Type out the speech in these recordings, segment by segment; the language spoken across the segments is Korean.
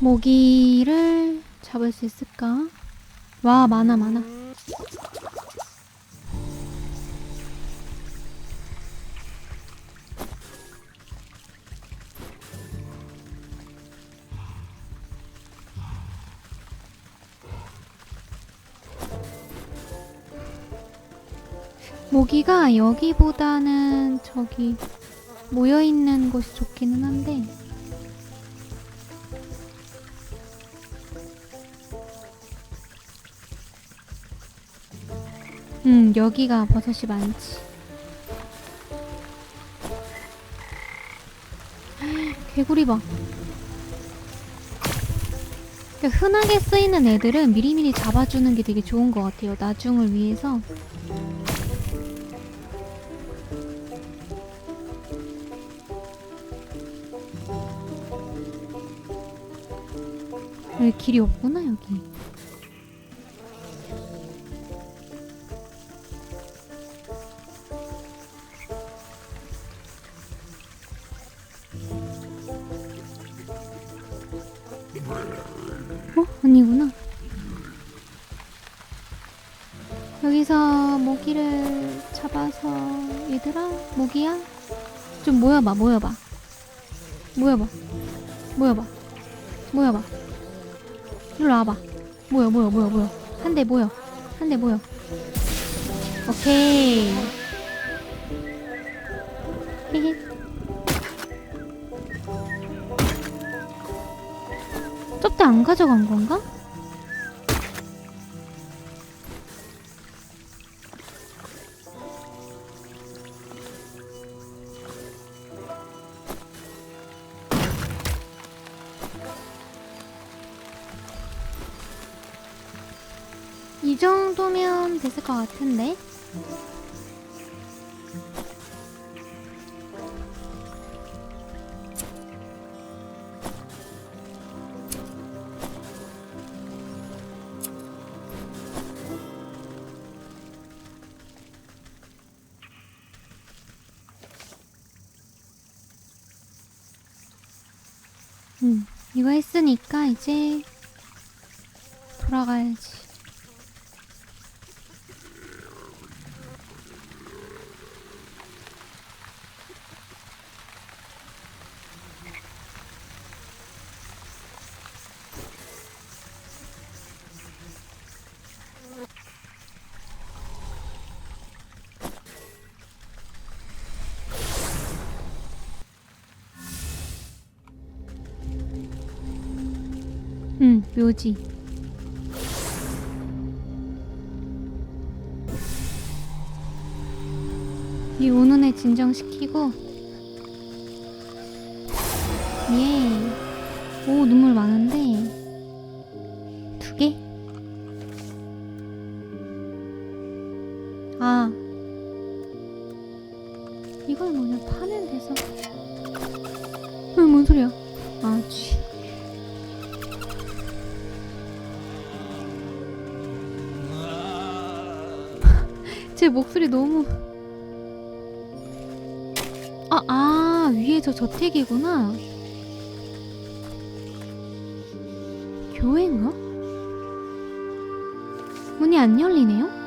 모기를 잡을 수 있을까? 와, 많아, 많아. 모기가 여기보다는 저기 모여있는 곳이 좋기는 한데 음 여기가 버섯이 많지. 개구리 봐. 그러니까 흔하게 쓰이는 애들은 미리미리 잡아주는 게 되게 좋은 것 같아요 나중을 위해서. 길이 없구나 아니구나 여기서 모기를 잡아서 얘들아 모기야 좀 모여봐 모여봐 모여봐 모여봐 모여봐 일로 와봐. 모여, 모여, 모여, 모여. 한 대 모여. 한 대 모여. 오케이. 쪽대 안 가져간 건가? 이 정도면 됐을 것 같은데? 음, 이거 했으니까 이제 돌아가야지. 응, 묘지. 이 오는 애 진정시키고 예. 오, 눈물 많은데 목소리 너무 아, 아 위에 저 저택이구나 교회인가? 문이 안 열리네요?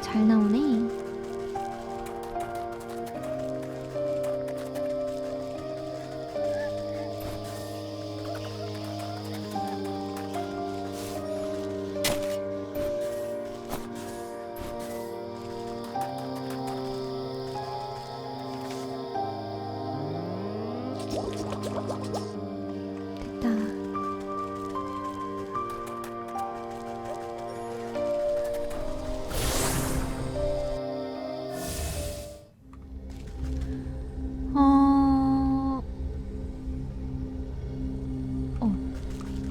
잘 나오네.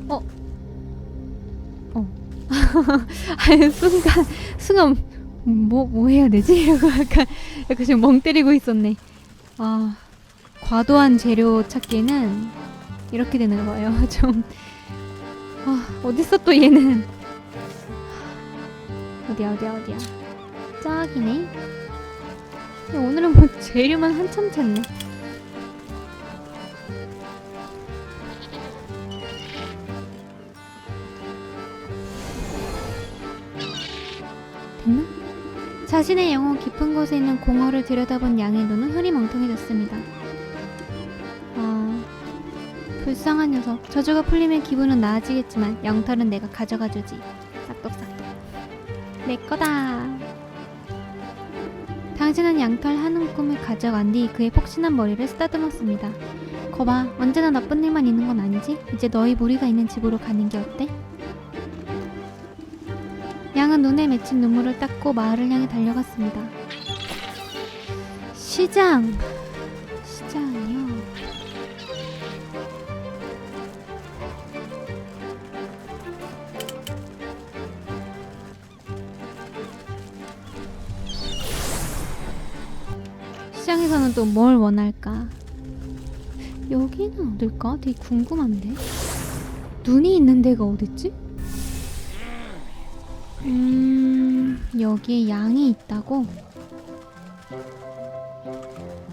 어. 어. 아니, 순간, 순간, 뭐, 뭐 해야 되지? 이러고 약간, 약간 지금 멍 때리고 있었네. 아, 과도한 재료 찾기는 이렇게 되는 거예요. 좀, 아, 어딨어 또 얘는. 어디야, 어디야, 어디야. 짝이네. 야, 오늘은 뭐 재료만 한참 찾네. 자신의 영혼 깊은 곳에 있는 공허를 들여다본 양의 눈은 흐리멍텅해졌습니다. 아, 불쌍한 녀석. 저주가 풀리면 기분은 나아지겠지만 영털은 내가 가져가주지. 싹둑싹둑. 내 거다. 당신은 양털 한 움큼을 가져간 뒤 그의 폭신한 머리를 쓰다듬었습니다. 거봐, 언제나 나쁜 일만 있는 건 아니지? 이제 너희 무리가 있는 집으로 가는 게 어때? 양은 눈에 맺힌 눈물을 닦고 마을을 향해 달려갔습니다. 시장! 시장이요? 시장에서는 또 뭘 원할까? 여기는 어딜까? 되게 궁금한데? 눈이 있는 데가 어딨지? 음, 여기에 양이 있다고?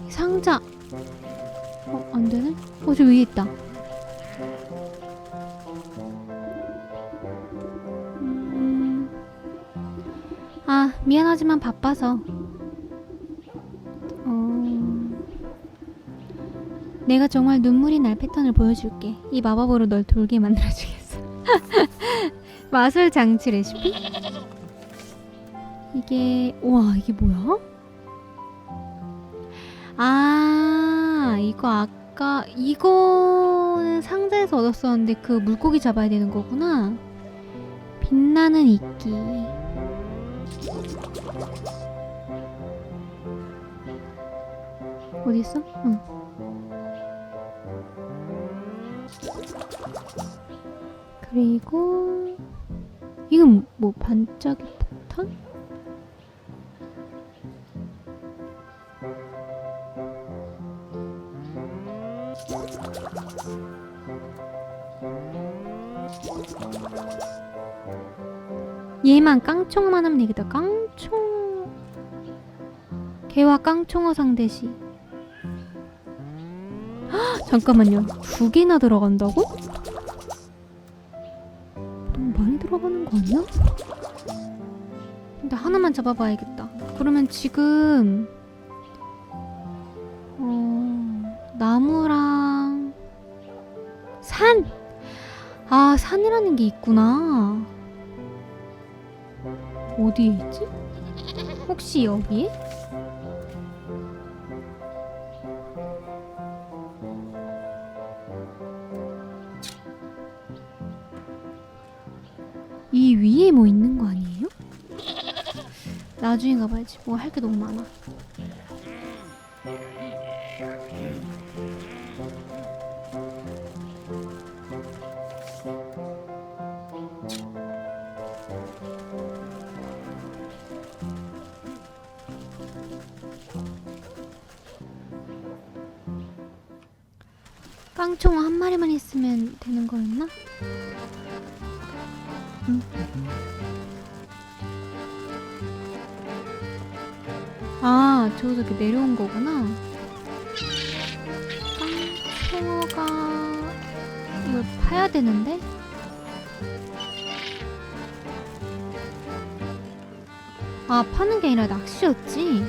상자. 어, 안 되네? 어, 저 위에 있다. 음, 아, 미안하지만 바빠서. 어, 내가 정말 눈물이 날 패턴을 보여줄게. 이 마법으로 널 돌게 만들어주겠어. 마술 장치 레시피? 이게 우와 이게 뭐야? 아 이거 아까 이거는 상자에서 얻었었는데 그 물고기 잡아야 되는 거구나. 빛나는 이끼. 어디 있어? 응. 그리고 이건 뭐 반짝이 폭탄? 얘만 깡총만 하면 되겠다. 깡총. 개와 깡총어 상대시. 헉, 잠깐만요. 두 개나 들어간다고? 너무 많이 들어가는 거 아니야? 근데 하나만 잡아봐야겠다. 그러면 지금 어, 나무랑 산. 아 산이라는 게 있구나. 어디에 있지? 혹시 여기에? 이 위에 뭐 있는 거 아니에요? 나중에 가봐야지. 뭐 할 게 너무 많아. 깡총 한 마리만 있으면 되는 거였나? 응. 아, 저기서 이렇게 내려온 거구나. 깡총어가 이걸 파야 되는데? 아, 파는 게 아니라 낚시였지?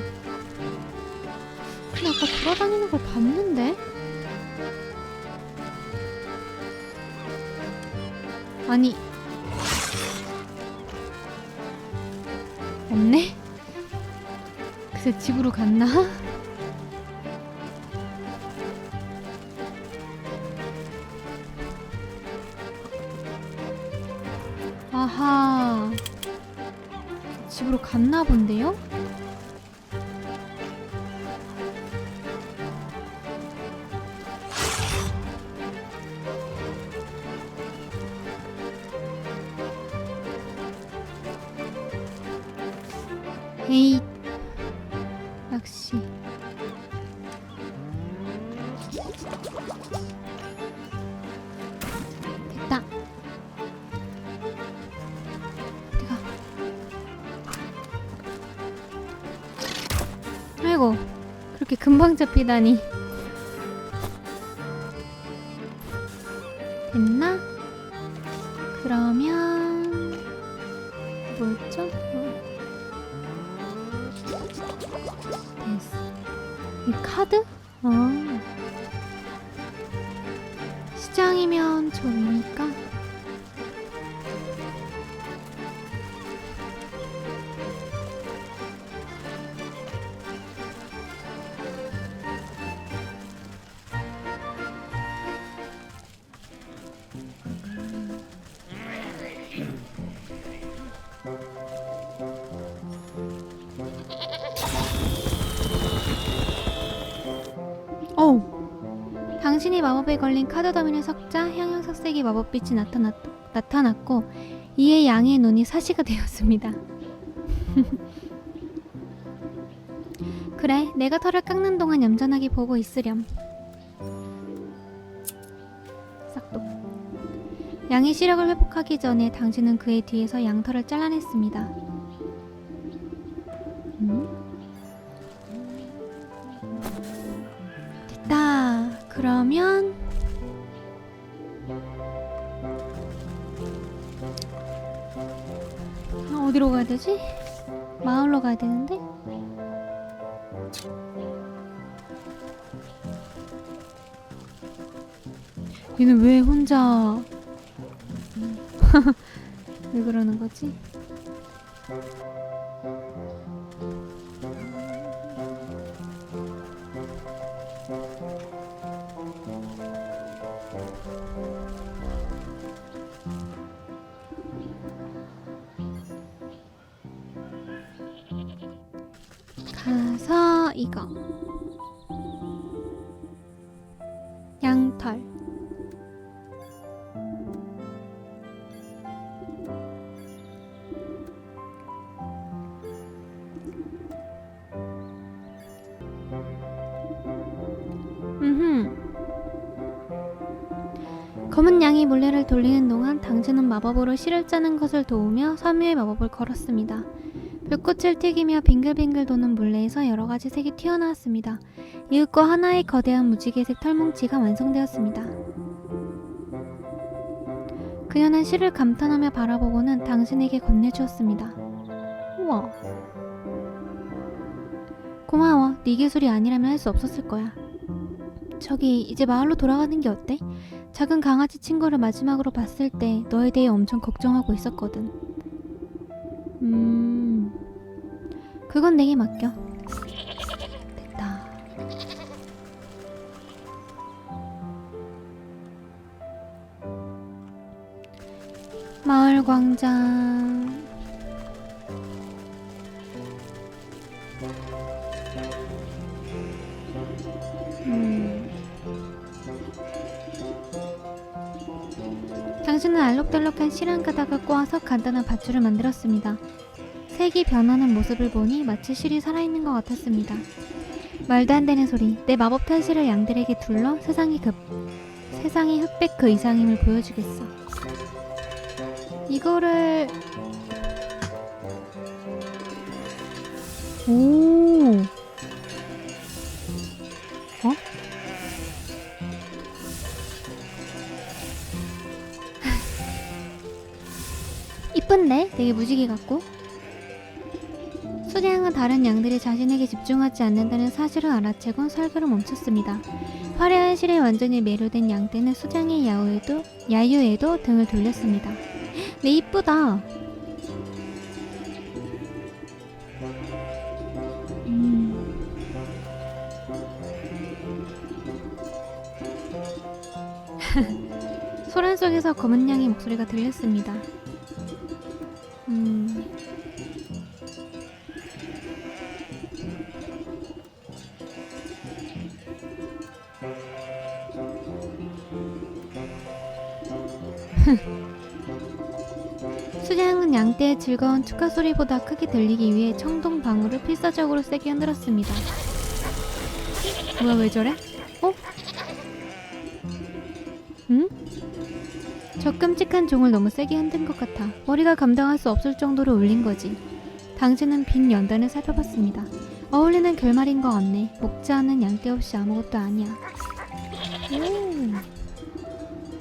근데 아까 돌아다니는 걸 봤는데? 아니 없네? 글쎄 집으로 갔나? 아하 집으로 갔나 본데 요? 에이 역시. 됐다. 어디가. 아이고 그렇게 금방 잡히다니 카드? 아. 마법에 걸린 카드 더미를 섞자 형형색색의 마법빛이 나타났, 나타났고 이에 양의 눈이 사시가 되었습니다. 그래, 내가 털을 깎는 동안 얌전하게 보고 있으렴. 싹둑. 양의 시력을 회복하기 전에 당신은 그의 뒤에서 양털을 잘라냈습니다. 음? 됐다. 그러면 되지? 마을로 가야 되는데? 얘는 왜 혼자 왜 그러는 거지? 검은 양이 몰래를 돌리는 동안 당신은 마법으로 실을 짜는 것을 도우며 섬유의 마법을 걸었습니다. 불꽃을 튀기며 빙글빙글 도는 물레에서 여러 가지 색이 튀어나왔습니다. 이윽고 하나의 거대한 무지개색 털뭉치가 완성되었습니다. 그녀는 실을 감탄하며 바라보고는 당신에게 건네주었습니다. 우와. 고마워. 네 기술이 아니라면 할 수 없었을 거야. 저기 이제 마을로 돌아가는 게 어때? 작은 강아지 친구를 마지막으로 봤을 때 너에 대해 엄청 걱정하고 있었거든. 음, 그건 내게 맡겨. 됐다. 마을 광장. 알록달록한 실한 가닥을 꼬아서 간단한 밧줄을 만들었습니다. 색이 변하는 모습을 보니 마치 실이 살아있는 것 같았습니다. 말도 안 되는 소리. 내 마법 탄실을 양들에게 둘러 세상이 급 세상이 흑백 그 이상임을 보여주겠어. 이거를 오. 이쁜데? 되게 무지개 같고. 수량은 다른 양들이 자신에게 집중하지 않는다는 사실을 알아채곤 설교를 멈췄습니다. 화려한 실에 완전히 매료된 양떼는 수장의 야유에도, 야유에도 등을 돌렸습니다. 네, 이쁘다. 음. 소란 속에서 검은 양의 목소리가 들렸습니다. 음. 수장은 양떼의 즐거운 축하 소리보다 크게 들리기 위해 청동 방울을 필사적으로 세게 흔들었습니다. 뭐야 왜 저래? 어? 응? 저 끔찍한 종을 너무 세게 흔든 것 같아 머리가 감당할 수 없을 정도로 울린 거지. 당신은 빈 연단을 살펴봤습니다. 어울리는 결말인 것 같네. 먹지 않은 양떼 없이 아무것도 아니야.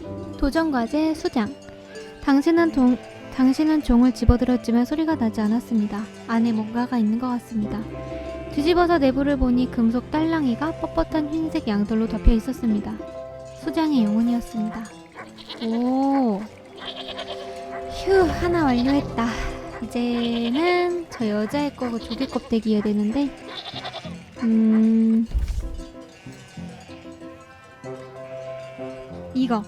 오. 도전 과제 수장. 당신은 동, 당신은 종을 집어들었지만 소리가 나지 않았습니다. 안에 뭔가가 있는 것 같습니다. 뒤집어서 내부를 보니 금속 딸랑이가 뻣뻣한 흰색 양돌로 덮여 있었습니다. 수장의 영혼이었습니다. 오. 휴, 하나 완료했다. 이제는 저 여자의 거고 조개 껍데기 해야 되는데, 음. 이거.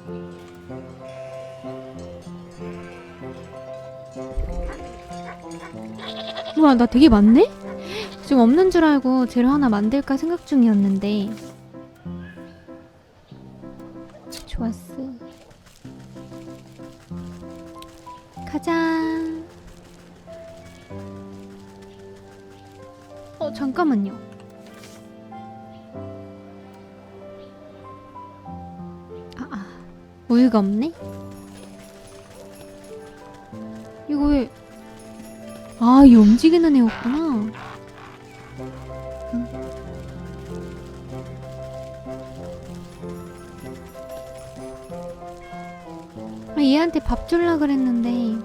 우와 나 되게 많네? 지금 없는 줄 알고 재료 하나 만들까 생각 중이었는데 가자. 어 잠깐만요. 아 아 우유가 없네? 이거 왜 아, 이 움직이는 애였구나. 얘한테 밥 줄라 그랬는데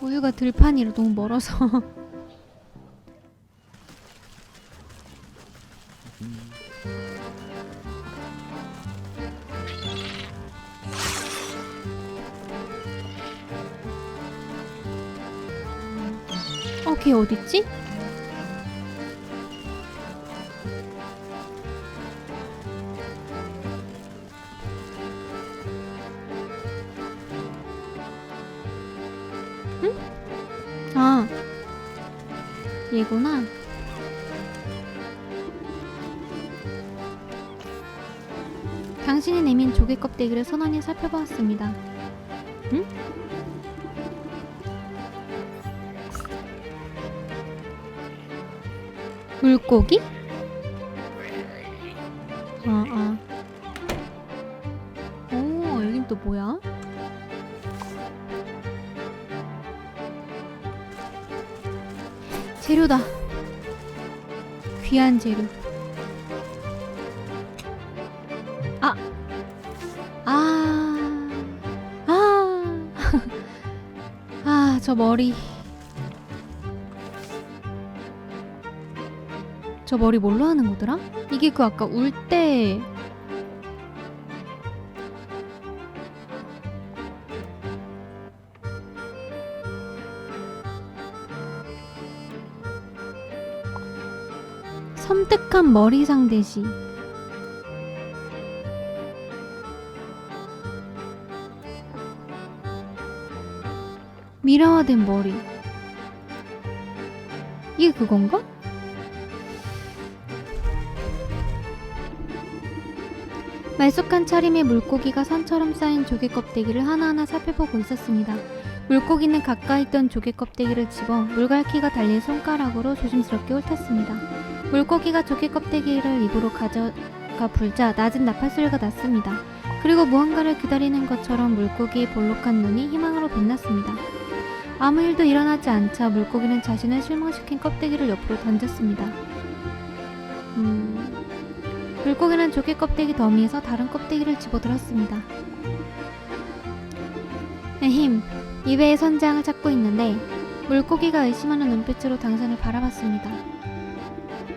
우유가 들판이라 너무 멀어서 어, 걔 어딨지? 선원이 살펴보았습니다. 응? 물고기? 아, 아. 오, 여긴 또 뭐야? 재료다. 귀한 재료. 저 머리. 저 머리 뭘로 하는 거더라? 이게 그 아까 울 때 섬뜩한 머리 상대시 미라화된 머리 이게 그건가? 말쑥한 차림의 물고기가 산처럼 쌓인 조개 껍데기를 하나하나 살펴보고 있었습니다. 물고기는 가까이 있던 조개 껍데기를 집어 물갈퀴가 달린 손가락으로 조심스럽게 훑었습니다. 물고기가 조개 껍데기를 입으로 가져가 불자 낮은 나팔 소리가 났습니다. 그리고 무언가를 기다리는 것처럼 물고기의 볼록한 눈이 희망으로 빛났습니다. 아무 일도 일어나지 않자 물고기는 자신을 실망시킨 껍데기를 옆으로 던졌습니다. 음... 물고기는 조개 껍데기 더미에서 다른 껍데기를 집어들었습니다. 에힘, 입에 선장을 찾고 있는데 물고기가 의심하는 눈빛으로 당신을 바라봤습니다.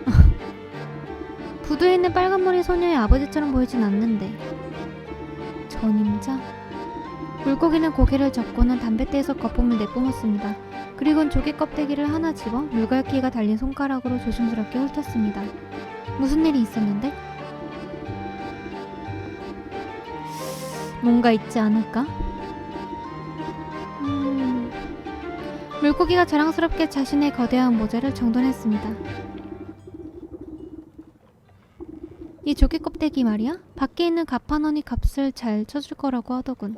부두에 있는 빨간머리 소녀의 아버지처럼 보이진 않는데 전임자? 물고기는 고개를 젓고는 담뱃대에서 거품을 내뿜었습니다. 그리곤 조개 껍데기를 하나 집어 물갈퀴가 달린 손가락으로 조심스럽게 훑었습니다. 무슨 일이 있었는데? 뭔가 있지 않을까? 음... 물고기가 자랑스럽게 자신의 거대한 모자를 정돈했습니다. 이 조개 껍데기 말이야? 밖에 있는 가판원이 값을 잘 쳐줄 거라고 하더군.